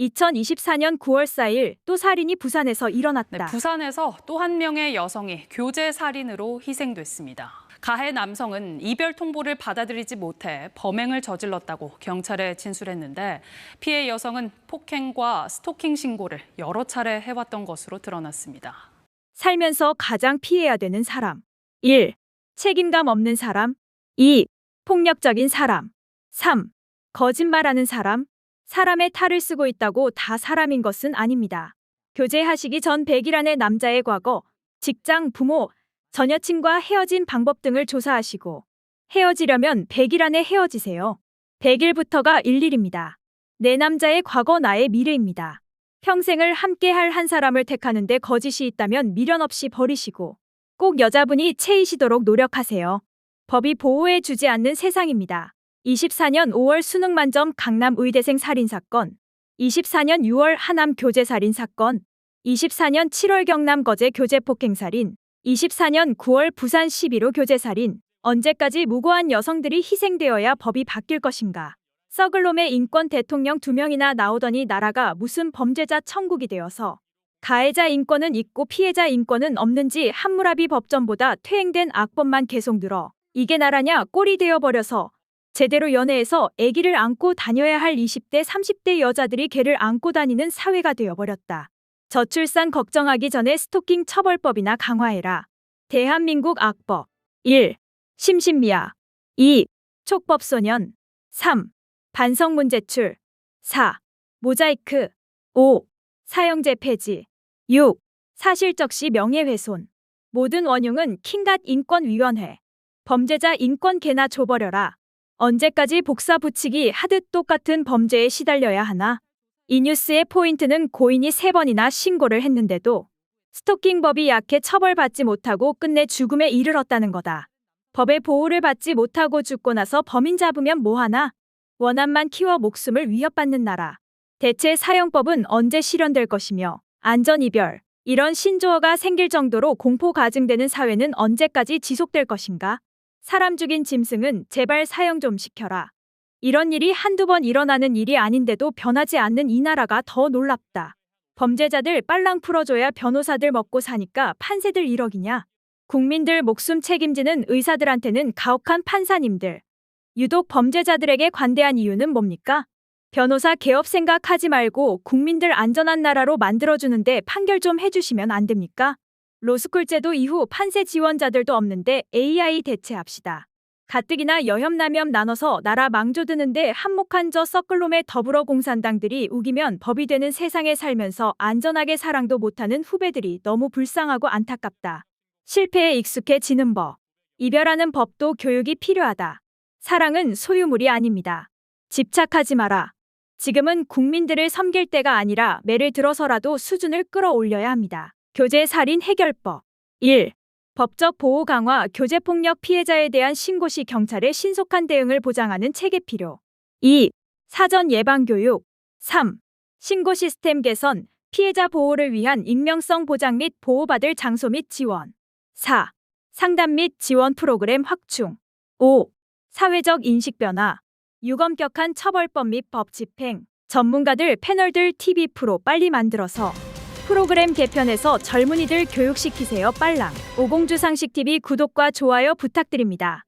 2024년 9월 4일 또 살인이 부산에서 네, 일어났다. 부산에서 또 한 명의 여성이 교제 살인으로 희생됐습니다. 가해 남성은 이별 통보를 받아들이지 못해 범행을 저질렀다고 경찰에 진술했는데 피해 여성은 폭행과 스토킹 신고를 여러 차례 해왔던 것으로 드러났습니다. 살면서 가장 피해야 되는 사람. 1. 책임감 없는 사람. 2. 폭력적인 사람. 3. 거짓말하는 사람. 사람의 탈을 쓰고 있다고 다 사람인 것은 아닙니다. 교제하시기 전 100일 안에 남자의 과거, 직장, 부모, 전 여친과 헤어진 방법 등을 조사하시고 헤어지려면 100일 안에 헤어지세요. 100일부터가 일일입니다. 내 남자의 과거 나의 미래입니다. 평생을 함께 할 한 사람을 택하는데 거짓이 있다면 미련 없이 버리시고 꼭 여자분이 채이시도록 노력하세요. 법이 보호해 주지 않는 세상입니다. 24년 5월 수능 만점 강남 의대생 살인 사건, 24년 6월 하남 교제 살인 사건, 24년 7월 경남 거제 교제 폭행 살인, 24년 9월 부산 11호 교제 살인. 언제까지 무고한 여성들이 희생되어야 법이 바뀔 것인가? 썩을 놈의 인권 대통령 두 명이나 나오더니 나라가 무슨 범죄자 천국이 되어서 가해자 인권은 있고 피해자 인권은 없는지 한무라비 법전보다 퇴행된 악법만 계속 늘어 이게 나라냐 꼴이 되어버려서 제대로 연애해서 아기를 안고 다녀야 할 20대 30대 여자들이 개를 안고 다니는 사회가 되어버렸다. 저출산 걱정하기 전에 스토킹 처벌법이나 강화해라. 대한민국 악법 1. 심신미약 2. 촉법소년 3. 반성문 제출 4. 모자이크 5. 사형제 폐지 6. 사실적시 명예훼손 모든 원흉은 킹갓 인권위원회 범죄자 인권 개나 줘버려라 언제까지 복사 붙이기 하듯 똑같은 범죄에 시달려야 하나 이 뉴스의 포인트는 고인이 세번이나 신고를 했는데도 스토킹법이 약해 처벌받지 못하고 끝내 죽음에 이르렀다는 거다. 법의 보호를 받지 못하고 죽고 나서 범인 잡으면 뭐하나? 원한만 키워 목숨을 위협받는 나라. 대체 사형법은 언제 실현될 것이며 안전이별 이런 신조어가 생길 정도로 공포 가증되는 사회는 언제까지 지속될 것인가? 사람 죽인 짐승은 제발 사형 좀 시켜라. 이런 일이 한두 번 일어나는 일이 아닌데도 변하지 않는 이 나라가 더 놀랍다. 범죄자들 빨랑 풀어줘야 변호사들 먹고 사니까 판세들 1억이냐? 국민들 목숨 책임지는 의사들한테는 가혹한 판사님들. 유독 범죄자들에게 관대한 이유는 뭡니까? 변호사 개업 생각하지 말고 국민들 안전한 나라로 만들어주는데 판결 좀 해주시면 안 됩니까? 로스쿨 제도 이후 판세 지원자들도 없는데 AI 대체합시다. 가뜩이나 여혐남염 나눠서 나라 망조드는데 한몫한 저 썩글놈의 더불어 공산당들이 우기면 법이 되는 세상에 살면서 안전하게 사랑도 못하는 후배들이 너무 불쌍하고 안타깝다. 실패에 익숙해지는 법. 이별하는 법도 교육이 필요하다. 사랑은 소유물이 아닙니다. 집착하지 마라. 지금은 국민들을 섬길 때가 아니라 매를 들어서라도 수준을 끌어올려야 합니다. 교제 살인 해결법 1. 법적 보호 강화, 교제 폭력 피해자에 대한 신고 시 경찰의 신속한 대응을 보장하는 체계 필요. 2. 사전 예방 교육. 3. 신고 시스템 개선, 피해자 보호를 위한 익명성 보장 및 보호받을 장소 및 지원. 4. 상담 및 지원 프로그램 확충. 5. 사회적 인식 변화. 유검격한 처벌법 및 법 집행. 전문가들 패널들 TV 프로 빨리 만들어서 프로그램 개편해서 젊은이들 교육시키세요 빨랑. 오공주상식 TV 구독과 좋아요 부탁드립니다.